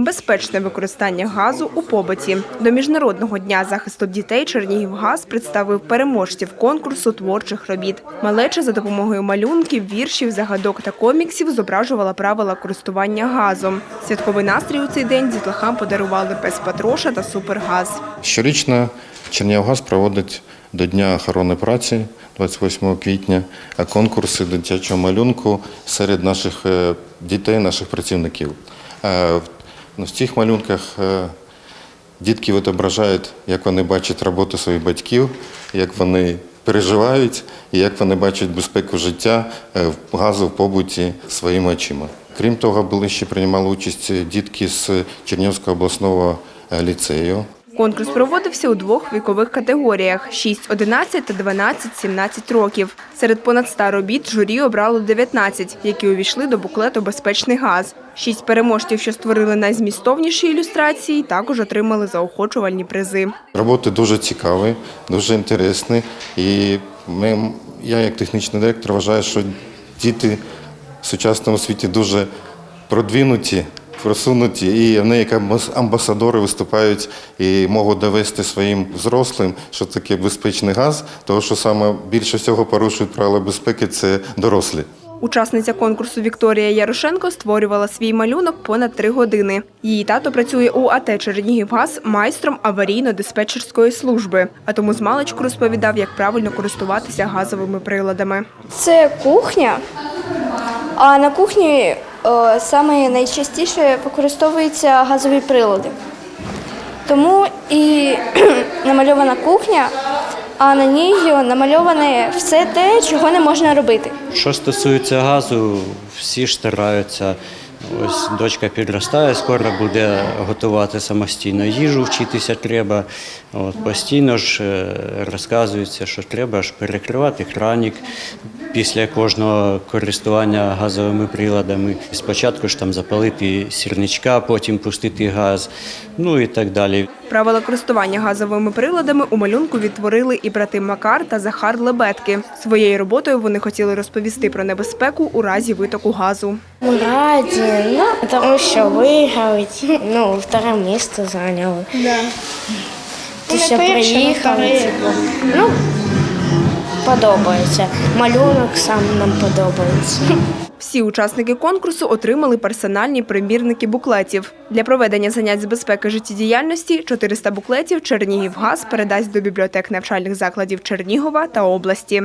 Безпечне використання газу у побуті. До Міжнародного дня захисту дітей Чернігівгаз представив переможців конкурсу творчих робіт. Малеча за допомогою малюнків, віршів, загадок та коміксів зображувала правила користування газом. Святковий настрій у цей день дітлахам подарували пес Патроша та супергаз. Щорічно Чернігівгаз проводить до Дня охорони праці 28 квітня конкурси дитячого малюнку серед наших е, дітей, наших працівників. Ну, В цих малюнках е, дітки відображають, як вони бачать роботу своїх батьків, як вони переживають і як вони бачать безпеку життя е, в газу в побуті своїми очима. Крім того, були ще приймали участь дітки з Чернівського обласного е, ліцею. Конкурс проводився у двох вікових категоріях – 6-11 та 12-17 років. Серед понад 100 робіт журі обрало 19, які увійшли до буклету «Безпечний газ». Шість переможців, що створили найзмістовніші ілюстрації, також отримали заохочувальні призи. Роботи дуже цікаві, дуже інтересні. І ми, я, як технічний директор, вважаю, що діти в сучасному світі дуже продвинуті, просунуті, і вони як амбас- амбасадори виступають і можуть довести своїм взрослим, що таке безпечний газ, тому що саме більше всього порушують правила безпеки це дорослі. Учасниця конкурсу Вікторія Ярошенко створювала свій малюнок понад три години. Її тато працює у АТ «Чернігівгаз» майстром аварійно-диспетчерської служби, а тому з маличку розповідав, як правильно користуватися газовими приладами. Це кухня. А на кухні саме найчастіше використовуються газові прилади. Тому і намальована кухня, а на ній намальоване все те, чого не можна робити. Що стосується газу, всі ж стараються. Ось дочка підростає, скоро буде готувати самостійно їжу, вчитися треба. От, постійно ж е, розказується, що треба ж перекривати кранік після кожного користування газовими приладами. Спочатку ж там запалити сірничка, потім пустити газ, ну і так далі. Правила користування газовими приладами у малюнку відтворили і брати Макар та Захар Лебедки. Своєю роботою вони хотіли розповісти про небезпеку у разі витоку газу. Раді, ну, тому що виграють, ну, вторе місце зайняли. Да. Ти ще приїхали. Ну, подобається. Малюнок сам нам подобається. Всі учасники конкурсу отримали персональні примірники буклетів. Для проведення занять з безпеки життєдіяльності 400 буклетів Чернігівгаз передасть до бібліотек навчальних закладів Чернігова та області.